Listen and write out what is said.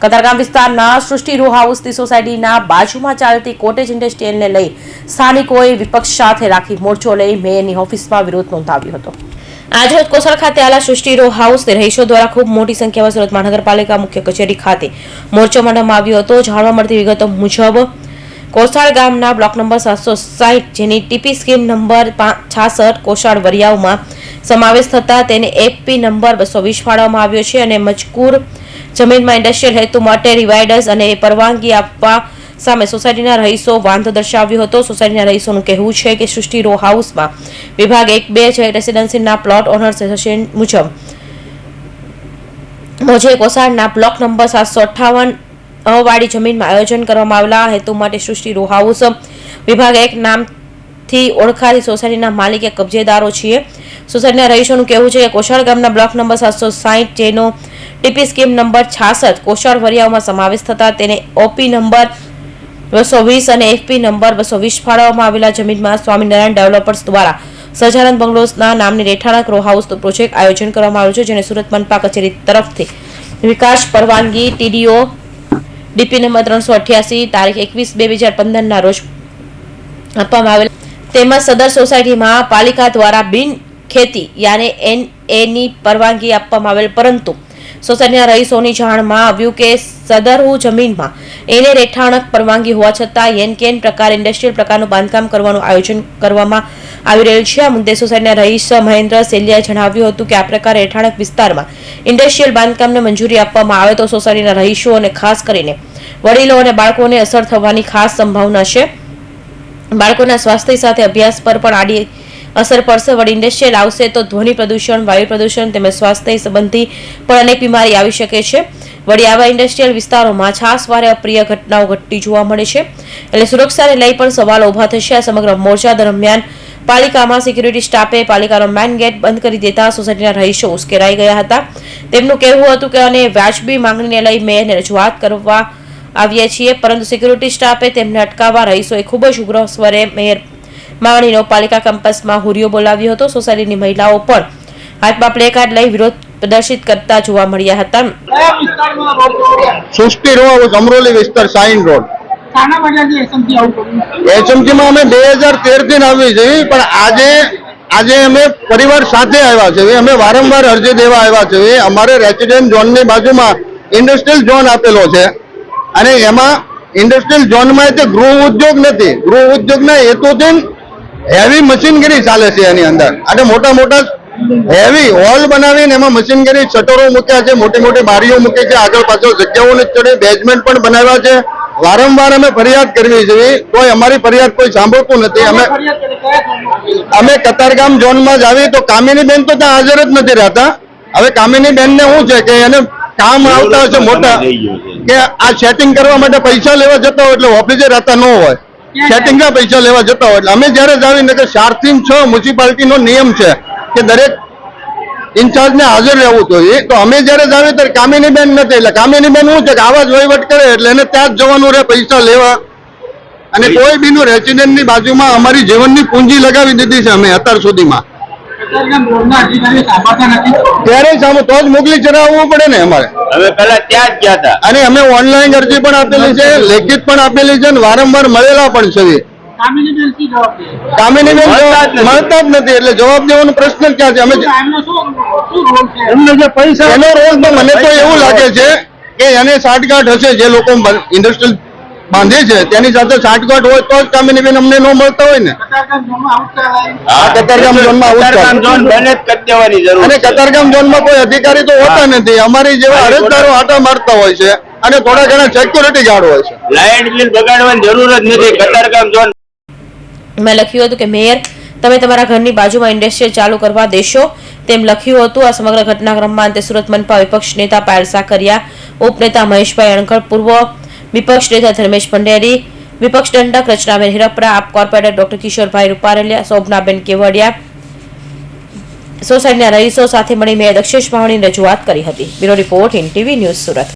કતારગામ વિસ્તારના સૃષ્ટિ રો હાઉસની સોસાયટીના બાજુમાં ચાલતી કોટેજ ઇન્ડસ્ટ્રીયલને લઈ સ્થાનિકોએ વિપક્ષ સાથે રાખી મોરચો લઈ મેયરની ઓફિસમાં વિરોધ નોંધાવ્યો હતો. આજરોજ કોસળ ખાતે આલા સૃષ્ટિ રો હાઉસ રહીશો દ્વારા ખૂબ મોટી સંખ્યામાં સુરત મહાનગરપાલિકા મુખ્ય કચેરી ખાતે મોરચો માંડવામાં આવ્યો હતો. જાણવા મળતી વિગતો મુજબ, કોસાળ ગામના બ્લોક નંબર સાતસો સાઠ જેની ટીપી સ્કીમ નંબર છાસઠ કોસાળ વરિયાવમાં સમાવેશ થતા તેને એપી નંબર બસો વીસ ફાળવવામાં આવ્યો છે અને મજકૂર જમીનમાં ઇન્ડસ્ટ્રીયલ હેતુ માટે રિવાઇડર્સ અને પરવાનગી આપવા સામે સોસાયટીના રહીશો વાંધો દર્શાવ્યો હતો. સોસાયટીના રહીશોનું કહેવું છે કે સૃષ્ટિ રો હાઉસમાં વિભાગ એક બે છે. રેસિડેન્સીના પ્લોટ ઓનર્સ એસોસિએશન મુજબ. મોજે કોસાડના બ્લોક નંબર સાતસો અઠ્ઠાવન વાળી જમીનમાં આયોજન કરવામાં આવેલા હેતુ માટે સૃષ્ટિ રો હાઉસ વિભાગ એક નામથી ઓળખાતી સોસાયટીના માલિકે કબજેદારો છીએ. સોસાયટીના રહીશોનું કહેવું છે કે કોશાળ ગામના બ્લોક નંબર સાતસો સાહીઠ જેનો ટીપી સ્કીમ નંબર છાસઠ કોશાળ વરિયાઓમાં સમાવેશ થતા તેને ઓપી નંબર બસો વીસ અને એફપી નંબર બસો વીસ ફાળવવામાં આવેલા જમીનમાં સ્વામિનારાયણ ડેવલપર્સ દ્વારા સહજાનંદ બંગલોઝના નામની રેઠાણા રો હાઉસ પ્રોજેક્ટ આયોજન કરવામાં આવ્યું છે, જેને સુરત મનપા કચેરી તરફથી વિકાસ પરવાનગી ટીડીઓ ડીપી નંબર ત્રણસો અઠ્યાસી તારીખ એકવીસ બે હજાર પંદરના રોજ આપવામાં આવેલ. તેમજ સદર સોસાયટીમાં પાલિકા દ્વારા બિન ખેતી, યાને એન, એની પરવાનગી આપવામાં આવેલ. પરંતુ સોસાયટીના રહીશોની જાણમાં આવ્યું કે સદરહુ જમીનમાં એને રેઠાણક પરવાનગી હોવા છતાં એન કેન પ્રકાર ઇન્ડસ્ટ્રીયલ પ્રકારનું બાંધકામ કરવાનું આયોજન કરવામાં આવી રહ્યું છે. આ મુદ્દે સોસાયટીના રહીશ મહેન્દ્ર સેલિયાએ જણાવ્યું હતું કે આ પ્રકારે રહેઠાણક વિસ્તારમાં ઇન્ડસ્ટ્રીયલ બાંધકામને મંજૂરી આપવામાં આવે તો સોસાયટીના રહીશો અને ખાસ કરીને વડીલો અને બાળકોને અસર થવાની ખાસ સંભાવના છે. બાળકોના સ્વાસ્થ્ય સાથે અભ્યાસ પર પણ આડી અસર પડશે. વળી ઇન્ડસ્ટ્રીયલ આવશે તો ધ્વનિ પ્રદૂષણ, વાયુ પ્રદૂષણ તેમજ સ્વાસ્થ્ય સંબંધી પણ અનેક બીમારી આવી શકે છે. વળી આવા ઇન્ડસ્ટ્રીયલ વિસ્તારોમાં છાસવારે અપ્રિય ઘટનાઓ ઘટતી જોવા મળે છે. એટલે સુરક્ષાને લઈ પણ સવાલો ઊભા થશે. આ સમગ્ર મોરચા દરમિયાન પાલિકામાં સિક્યુરિટી સ્ટાફે પાલિકાનો મેન ગેટ બંધ કરી દેતા સોસાયટીના રહીશો ઉશ્કેરાઈ ગયા હતા. તેમનું કહેવું હતું કે અને વ્યાજબી માંગણીને લઈ મેયરને રજૂઆત કરવા આવ્યા છીએ, પરંતુ સિક્યુરિટી સ્ટાફે તેમને અટકાવવા રહીશોએ ખૂબ જ ઉગ્ર સ્વરે મેયર માંગણીનો પાલિકા કેમ્પસમાં હુરિયો બોલાવ્યો હતો. સોસાયટીની મહિલાઓ પણ હાથમાં પ્લે કાર્ડ લઈ વિરોધ પ્રદર્શિત કરતા જોવા મળ્યા હતા? સૃષ્ટિ રોડ અમરોલી વિસ્તાર સાઈન રોડ. શાના વજહથી એસએમસી આવું કર્યું? એચએમસીમાં અમે બે હજાર તેરથી આવી છે પણ આજે આજે અમે પરિવાર સાથે આવ્યા છે. અમે વારંવાર અરજી દેવા આવ્યા છે. અમારે રેસિડેન્ટ ઝોનની બાજુમાં ઇન્ડસ્ટ્રીયલ ઝોન આપેલો છે. અને એમાં ઇન્ડસ્ટ્રીયલ ઝોનમાં તે ગૃહ ઉદ્યોગ નથી. ગૃહ ઉદ્યોગના હેતુથી હેવી મશીનગીરી ચાલે છે એની અંદર. અને મોટા મોટા હેવી હોલ બનાવીને એમાં મશીનગીરી શટરો મૂક્યા છે, મોટી મોટી બારીઓ મૂકી છે, આગળ પાછળ જગ્યાઓને ચડે બેઝમેન્ટ પણ બનાવ્યા છે. વારંવાર અમે ફરિયાદ કરવી જોઈએ. કોઈ અમારી ફરિયાદ કોઈ સાંભળતું નથી. અમે? અમે કતારગામ ઝોનમાં જ આવી. તો કામિની બેન તો ત્યાં હાજર જ નથી રહેતા. હવે કામિની બેનને શું છે કે એને કામ આવતા હશે મોટા, કે આ સેટિંગ કરવા માટે પૈસા લેવા જતા હોય એટલે ઓફિસે રહેતા ન હોય. સેટિંગ ના પૈસા લેવા જતા હોય એટલે અમે જ્યારે જ કે ચારથી છ મ્યુનિસિપાલિટીનો નિયમ છે કે દરેક ઇન્ચાર્જને હાજર રહેવું જોઈએ તો અમે જ્યારે જાણીએ ત્યારે કામિની બેન નથી એટલે કામિની બેન શું છે કે આવા જ વહીવટ કરે એટલે એને ત્યાં જ જવાનું રહે પૈસા લેવા. અને કોઈ બીનું રેસિડેન્ટની બાજુમાં અમારી જીવનની પૂંજી લગાવી દીધી છે અમે અત્યાર સુધીમાં. ત્યારે સામે તો જ મોકલી ચડાવવું પડે ને અમારે. હવે પેલા ત્યાં જ ગયા હતા. અને અમે ઓનલાઈન અરજી પણ આપેલી છે લેખિત પણ આપેલી છે અને વારંવાર મળેલા પણ છે કામિની બેન મળતા જ નથી. મળતા જ નથી એટલે જવાબ દેવાનો પ્રશ્ન ક્યાં છે? અમે એમનો શું શું રોલ છે? એમને જે પૈસા એનો રોલ તો મને તો એવું લાગે છે કે એને સાઠગાંઠ હશે જે લોકો ઇન્ડસ્ટ્રીયલ બાંધે છે. તેની સાથે સાઠગાંઠ હોય તો જ કામિની બેન અમને ન મળતા હોય ને. કતારગામ ઝોન જરૂર અને. કતારગામ ઝોનમાં કોઈ અધિકારી તો હોતા નથી. અમારી જેવા અરજદારો આટા મારતા હોય છે અને થોડા ઘણા સિક્યુરિટી ગાર્ડ હોય છે. લાઇટ બિલ બગાડવાની જરૂર જ નથી. કતારગામ ઝોન મેં લખ્યું હતું કે મેયર તમે તમારા ઘરની બાજુમાં ઇન્ડસ્ટ્રીયલ ચાલુ કરવા દેશો. તેમ લખ્યું હતું આ સમગ્ર ઘટનાક્રમમાં અંતે સુરત મનપા વિપક્ષ નેતા પાયલ સાકરિયા ઉપનેતા મહેશભાઈ અણકર પૂર્વ વિપક્ષ નેતા ધર્મેશ પંડેરી વિપક્ષ દંડક રચનાબેન હિરપરા આપ કોર્પોરેટર ડોક્ટર કિશોરભાઈ રૂપારેલિયા શોભનાબેન કેવડિયા સોસાયટીના રહીશો સાથે મળી મેયર દક્ષેશ માવણીની રજૂઆત કરી હતી. Bureau report in TV news Surat.